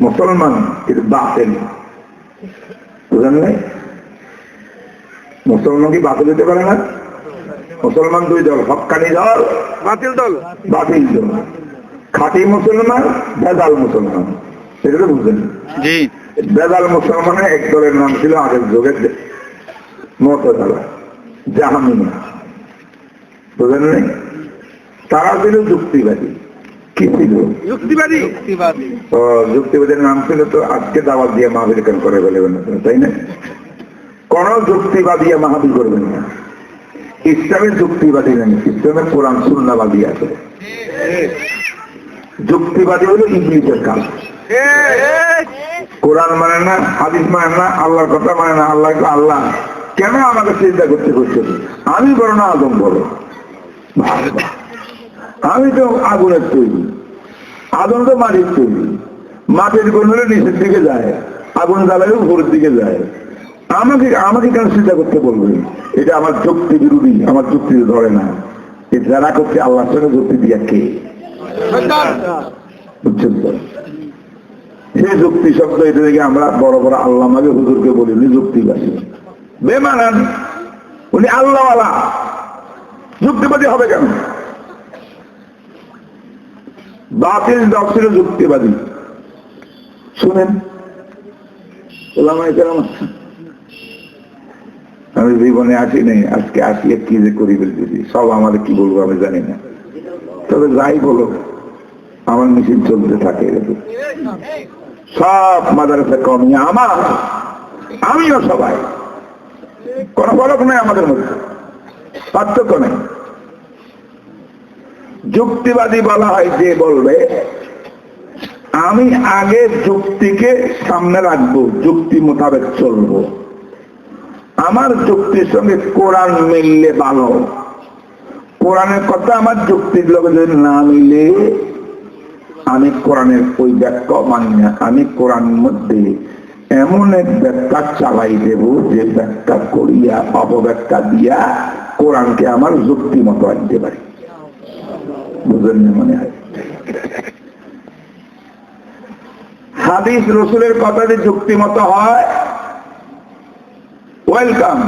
মুসলমান কিন্তু বাতিল। বুঝলেন নাই? মুসলমান কি বাতিল হতে পারে না? মুসলমান দুই দল হকানি দল বাতিল দল। বাতিল দল। খাঁটি মুসলমান বেদাল মুসলমান। সেটা তো বুঝলেন? বেদাল মুসলমানের এক দলের নাম ছিল আগের যুগের মতদালা জাহামিনা বুঝলেন নাই? তারা ছিল যুক্তিবাদী। কি ছিল? যুক্তিবাদী। ও যুক্তিবাদীর নাম ছিল তো আজকে দাওয়াত দিয়ে মাহাবীর কেন করে ফেলবেন তাই না? কোন যুক্তিবাদী মাহাবীর করবেন না। ইসলামের যুক্তিবাদী নেই ইসলামের কোরআন সুন্নাবাদী আছে। যুক্তিবাদী হলো ইংলিশের কাজ। কোরআন মানে না হাদিস মানে না আল্লাহর কথা মানে না আল্লাহ আল্লাহ। কেন আমাকে চিন্তা করতে করছে আমি বড় না আদম বলো। আমি তো আগুনের তৈরি, আগুন তো মাটির তৈরি। মাটির কোন হলে নিচের দিকে যায়, আগুন জ্বালালে উপরের দিকে যায়। আমাকে আমাকে কেন চিন্তা করতে বলবে এটা আমার যুক্তি বিরোধী, আমার যুক্তি ধরে না। এ যারা করছে, আল্লাহর সঙ্গে যুক্তি দিয়া কে? বুঝছেন তো? যুক্তি শব্দ এটা থেকে আমরা বড় বড় আল্লাহ মাকে হুজুরকে বলি, উনি যুক্তিবাসী বেমানান, উনি আল্লাহওয়ালা। যুক্তিবাদী হবে কেন? বাতিল দল যুক্তিবাদী। শুনেন। আমি জীবনে আসি নাই, আজকে আসিয়ে কি যে করি বলতেছি সব আমাদের কি বলব আমি জানি না। তবে যাই বলো, আমার মিছিল চলতে থাকে সব মাদারসা কমি আমার, আমিও সবাই। কোন ফরক নেই আমাদের মধ্যে, পার্থক্য নেই। যুক্তিবাদী বলা হয় যে বলবে, আমি আগে যুক্তিকে সামনে রাখব, যুক্তি মোতাবেক চলবো। আমার যুক্তির সঙ্গে কোরআন মিললে ভালো। কোরআনের কথা আমার যুক্তির লোকে যদি না মিলে, আমি কোরআনের ওই ব্যাখ্যা মানি না। আমি কোরআন মধ্যে এমন এক ব্যাখ্যা চালাই দেব, যে ব্যাখ্যা করিয়া, অপব্যাখ্যা দিয়া কোরআনকে আমার যুক্তি মতো আনতে পারি। বুঝলেন মনে? হয় হাদিস রসুলের কথা যে যুক্তিমত হয় ওয়েলকাম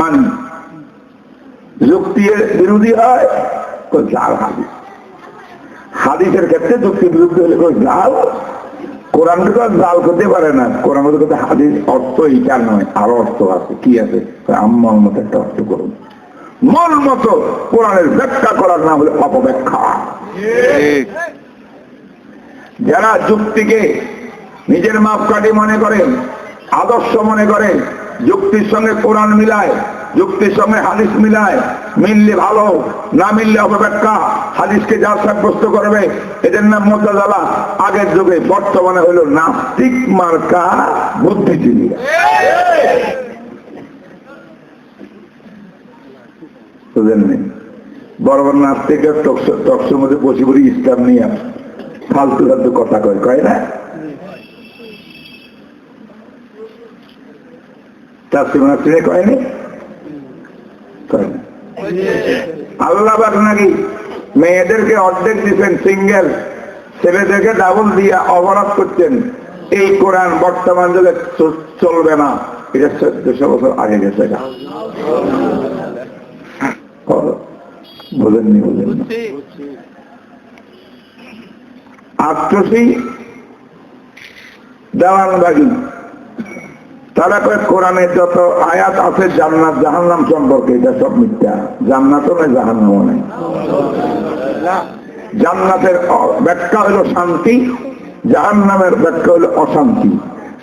মানি যুক্তির বিরোধী হয় জাল হাদিস। হাদিসের ক্ষেত্রে যুক্তি বিরুদ্ধে হলে জাল কোরআনকে তো জাল করতে পারে না। কোরআনের কথা হাদিস অর্থ এইটা নয় আরও অর্থ আছে, কি আছে? আম্মার মতো একটা অর্থ করুন। মন মতো কোরআনের ব্যাখ্যা করার নাম হলো অপব্যাখ্যা। যারা যুক্তিকে নিজের মাপকাঠি মনে করেন আদর্শ মনে করেন যুক্তির সঙ্গে কোরআন মিলায়, যুক্তির সঙ্গে হাদিস মিলায়, মিললে ভালো, না মিললে অপব্যাখ্যা, হাদিসকে যা সাব্যস্ত করবে, এদের নাম মোতাজালা, আগের যুগে বর্তমানে হলো নাস্তিক মার্কা বুদ্ধিজীবী বুঝলেন নি? বড় বড় নাস্তিকের মধ্যে ইসলাম নিয়ে ফালতু ফালতু কথা কয় কয় না? নাকি মেয়েদেরকে অর্ধেক দিচ্ছেন সিঙ্গেল ছেলেদেরকে ডাবল দিয়ে অপরাধ করছেন। এই কোরআন বর্তমান যুগে চলবে না। এটা চোদ্দশো বছর আগে গেছে বোঝেননি বোঝেননি আটশি দেওয়ানবাগি তারা কয় কোরআনে যত আয়াত আছে জান্নাত জাহান্নাম সম্পর্কে এটা সব মিথ্যা। জান্নাতও নেই জাহান্নামও নেই জান্নাতের ব্যাখ্যা হলো শান্তি জাহান্নামের ব্যাখ্যা হলো অশান্তি।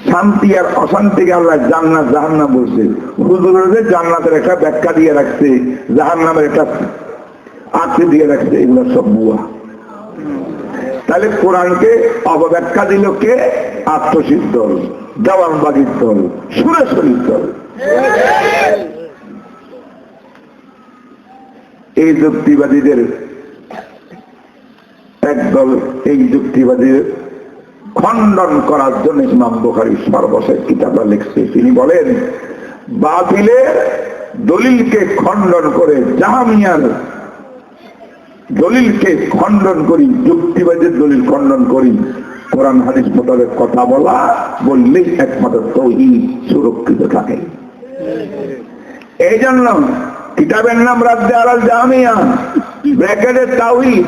শান্তি আর অশান্তিকে আল্লাহ জান্নাত, জাহান্নাম বলছে। হুজুরের যে জান্নাতের একটা ব্যাখ্যা দিয়ে রাখছে, জাহান্নামের একটা আঁকড়ে দিয়ে রাখছে, এগুলো সব বুয়া তাহলে কোরআনকে অপব্যাখ্যা দিল কে? আত্মসিদ্ধ জবানবাগির দল, সুরেশ্বরীর দল। এই যুক্তিবাদীদের একদল, এই যুক্তিবাদীর খণ্ডন করার জন্য ইমাম বোখারি সর্বশেষ কিতাবটা লিখছে। তিনি বলেন, বাতিলের দলিলকে খণ্ডন করে জাহামিয়ার দলিলকে খণ্ডন করি, যুক্তিবাদের দলিল খণ্ডন করি, কোরআন হাদিস মোতাবেক কথা বলা বললেই একমাত্র তৌহিদ সুরক্ষিত থাকে। এই জন্য কিতাবের নাম রাজ্যে আলাল জামিয়া ব্র্যাকেটের তাওহিদ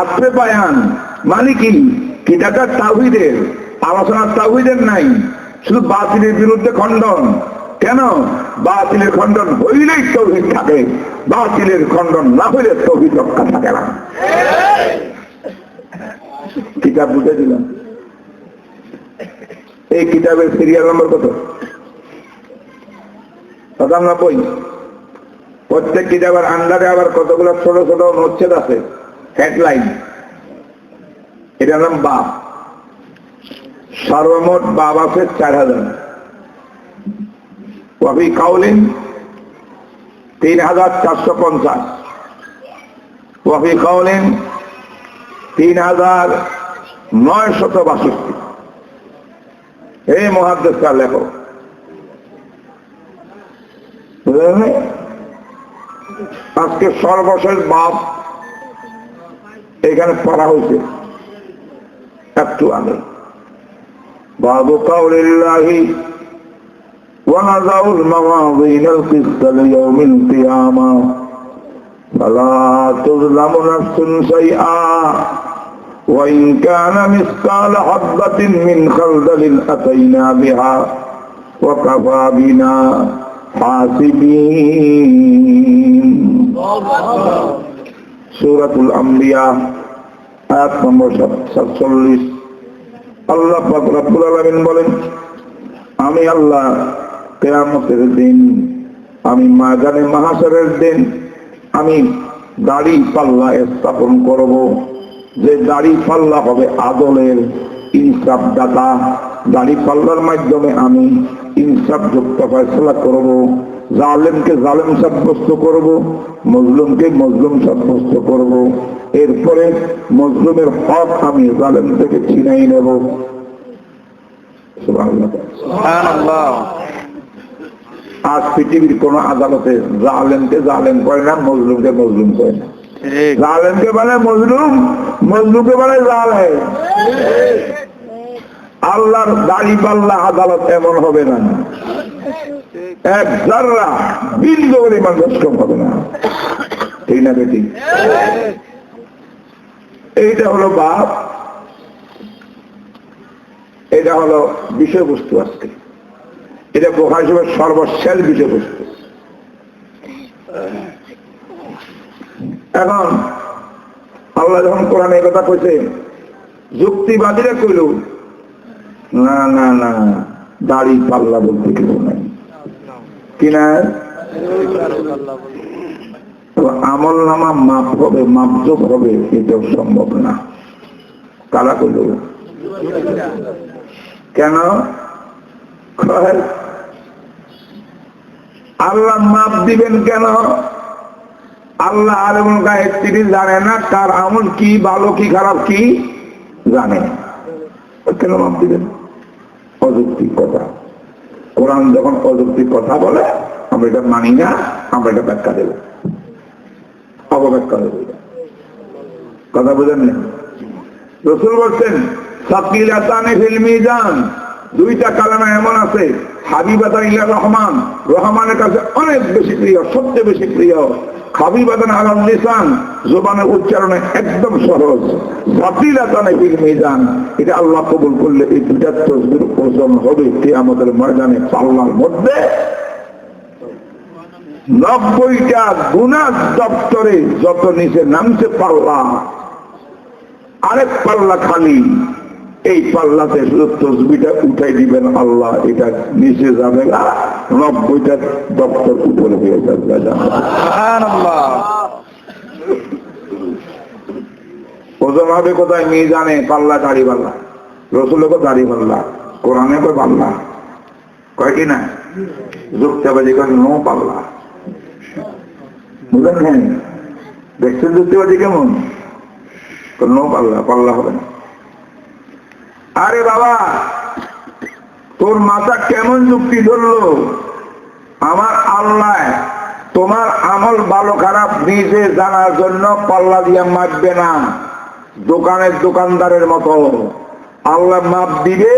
আসবে বায়ান মানে কি কিতাবটা তাওহিদের আলোচনা তাওহিদের নাই, শুধু বাতিলের বিরুদ্ধে খণ্ডন। কেন? বাতিলের খণ্ডন হইলেই তৌহিদ থাকে, বাতিলের খণ্ডন না হইলে তৌহিদ রক্ষা থাকে না। কিতাব বুঝে দিলাম। এই কিতাবের সিরিয়াল নম্বর কত? পঁচানব্বই প্রত্যেক কিতাবের আন্ডারে আবার কতগুলো ছোট ছোট অনুচ্ছেদ আছে? হেডলাইন এটার নাম বাপ। সর্বমোট বাপ আছে চার হাজার কাউলিন তিন হাজার চারশো পঞ্চাশ। কবি কাউলিন তিন হাজার নয় শত বাষট্টি এই মহাদেশকার না? আজকে সর্বশেষ বাপ এখানে পড়া হয়েছে। একটু আগে বাবু কাউলিল্লাহি ونضع المواضين القسط ليوم القيامة فلا تظلم نفس شيئا وإن كان مثقال حبة من خردل أتينا بها وكفى بنا حاسبين সুরাতুল আম্বিয়া আয়াত নম্বর সাতচল্লিশ আল্লাহ বলেন, আমি আল্লাহ কেয়ামতের দিন, আমি মাহাসরের দিন, আমি দাড়ি পাল্লা স্থাপন করব। যে দাড়ি পাল্লা হবে আদলের ইনসাফ দাড়ি পাল্লার মাধ্যমে আমি ইনসাফ যুক্ত ফয়সলা করব। জালেমকে জালেম সাব্যস্ত করব, মজলুমকে মজলুম সাব্যস্ত করব। এরপরে মজলুমের হক আমি জালেম থেকে ছিনাই নেব। আজ পৃথিবীর কোন আদালতে জালেমকে জালেম করে না মজলুমকে মজলুম করে না। জালেমকে বলে মজলুম মজলুমকে বলে জালে আল্লাহর দাড়ি পাল্লা আদালত এমন হবে না। এক জাররা বিন্দু পরিমাণ কম হবে না। ঠিক না বেটি? এইটা হলো বাপ, এটা হলো বিষয়বস্তু আজকে। এটা হিসেবে সর্বশেষ বিষয়বস্তু। এখন আল্লাহ যখন কোরআনে এই কথা কইছে, যুক্তিবাদীরা কইল, না না না, দাড়ি পাল্লা বলতে কিছু নাই। কিনা আমল নামা মাপ হবে মাপজোক হবে, এটাও সম্ভব না। কারা কইল কেন? আল্লাহ মাপ দিবেন কেন? আল্লাহ আলমুল গায়ে তিনি জানে না কার আমল কি ভালো, কি খারাপ, কি জানে। কেন মাপ দিবেন? অযৌক্তিক কথা। কোরআন যখন অযৌক্তিক কথা বলে, আমরা এটা মানি না, আমরা এটা ব্যাখ্যা দেব। দেব এটা। কথা বুঝেন রসুল বলছেন সাকিল দুইটা কালামা এমন আছে হাবিবাদান ইলা রহমান। রহমানের কাছে অনেক বেশি প্রিয়, সবচেয়ে বেশি প্রিয়। হাবিবাদান আলাম লিসান, জোবানের উচ্চারণে একদম সহজ। সাকিল আসানে ফিল মিজান, এটা আল্লাহ কবুল করলে এই দুটা তসবির ওজন হবে কে আমাদের ময়দানে, পাল্লার মধ্যে। নব্বইটা গুনার দপ্তরে যত নিচে নামছে পাল্লা আরেক পাল্লা খালি এই পাল্লাতে শুধু তসবিটা উঠাই দিবেন আল্লাহ এটা নিচে যাবে না নব্বইটা দপ্তর উপরে হয়ে যাবে ওজন হবে কোথায় মেয়ে জানে পাল্লা দাড়ি পাল্লা। রসুলে কো দাড়ি পাল্লা কোরআনে কো পাল্লা। কয় কি না? যুক্তাবাজি কয় নো পাল্লা। বুঝলেন দেখছেন যুক্তিবাজি কেমন? তো পাল্লা পাল্লা হবে না। আরে বাবা, তোর মাথা কেমন যুক্তি ধরলো? আমার আল্লাহ তোমার আমল ভালো খারাপ নিজে জানার জন্য পাল্লা দিয়ে মারবে না। দোকানের দোকানদারের মতো। আল্লাহ মাপ দিবে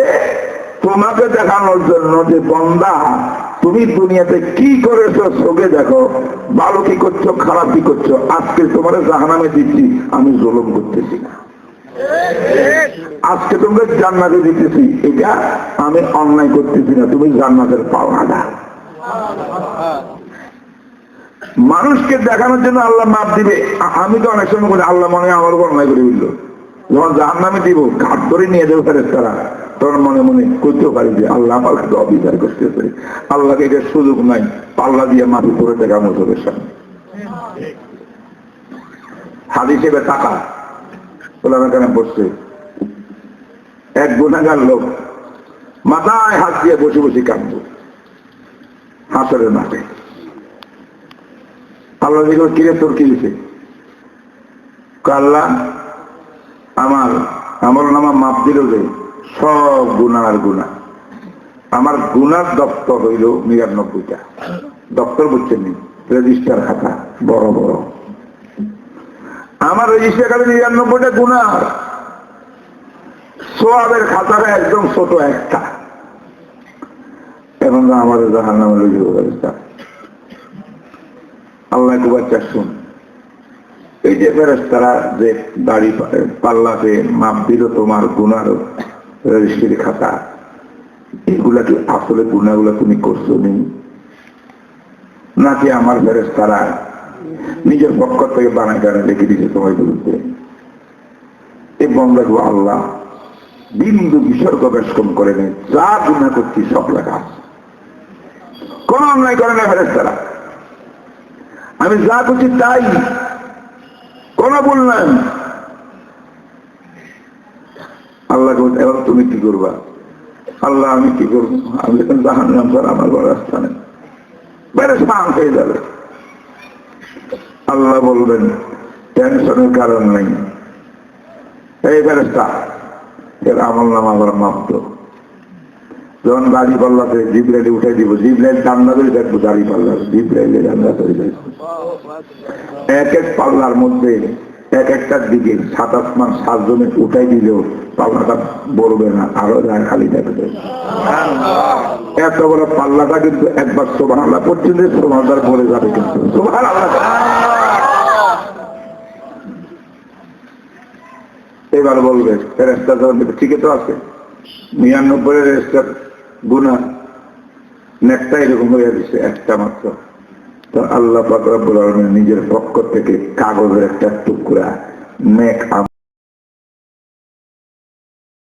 তোমাকে দেখানোর জন্য যে বন্দা তুমি দুনিয়াতে কি করেছ চোখে দেখো, ভালো কি করছ, খারাপ কি করছ? আজকে তোমার জাহানামে দিচ্ছি, আমি জুলুম করতেছি না। আজকে তোমরা জান্নাতে দিতেছি, এটা আমি অন্যায় করতেছি না, তুমি জান্নাতের পাওনা দাও মানুষকে দেখানোর জন্য আল্লাহ মাপ দিবে। আমি তো অনেক সময় করি আল্লাহ মনে হয় আমার অন্যায় করে দিল যখন জাহান নামে দিব, ঘাট ধরে নিয়ে যাব ফেরেস তারা তখন মনে মনে করতেও পারি যে আল্লাহ আমার কাছে অবিচার করতেছে। আল্লাহকে এটা সুযোগ নাই, পাল্লা দিয়ে মাটি করে দেখা মুসবের সামনে। হাত হিসেবে টাকা ওলার এখানে বসছে এক গুণাগার লোক মাথায় হাত দিয়ে বসে বসে কাঁদব হাসরের মাঠে। আল্লাহ দিকে কিরে, তোর কি দিছে আল্লাহ, আমার আমার নামা মাপ দিল যে সব গুণা গুণা। আমার গুনার দপ্তর হইল নিরানব্বইটা। দপ্তর বুঝছেন নি? রেজিস্টার খাতা, বড় বড়। আমার রেজিস্টার খাতা নিরানব্বইটা গুণা সোয়াবের খাতাটা একদম ছোট একটা। এবং আমাদের জাহান নামের ব্যবস্থা আল্লাহ কুবার চাষুন এই যে ফেরেস্তারা যে দাড়ি পাল্লাতে মাপ দিল তোমার গুনার রেজিস্ট্রি খাতা এগুলা কি আসলে গুণাগুলো তুমি করছ নি? নাকি আমার ফেরেস্তারা নিজের পক্ষ থেকে বানায় টানা রেখে দিয়েছে তোমার বিরুদ্ধে এবং দেখো আল্লাহ। বিন্দু বিসর্গ বেশকম করে নেই যা গুণা করছি সব লেখা কোন অন্যায় করে না ফেরেস্তারা আমি যা করছি তাই। কোন বললাম আল্লাহ বলতে, এবার তুমি কি করবা? আল্লাহ আমি কি করব? আমি এখন জাহান নাম ছাড়া আমার বড় রাস্তা নেই। বেড়ে শান্ত হয়ে যাবে। আল্লাহ বলবেন টেনশনের কারণ নেই। এই ফেরেস্তা এর আমল নাম আবার মাপত যখন গাড়ি পাল্লাতে জিবরাইলে উঠে দিব জিবরাইল জান্না ধরে দেখব গাড়ি পাল্লা জিবরাইলে জান্না ধরে দেখব এক এক পাল্লার মধ্যে এক একটার দিকে সাত আসমান উঠাই দিলেও পাল্লাটা বলবে না, আরও যায় খালি থাকবে। এত বড় পাল্লাটা কিন্তু একবার সোভান আল্লাহ পর্যন্ত সোভানদার পড়ে যাবে কিন্তু। এবার বলবে ঠিকই তো আছে। নিরানব্বই রেজিস্টার গুণা নেকটা এরকম হয়ে গেছে, একটা মাত্র। তো আল্লাহ নিজের পক্ষ থেকে কাগজের একটা টুকরা নেক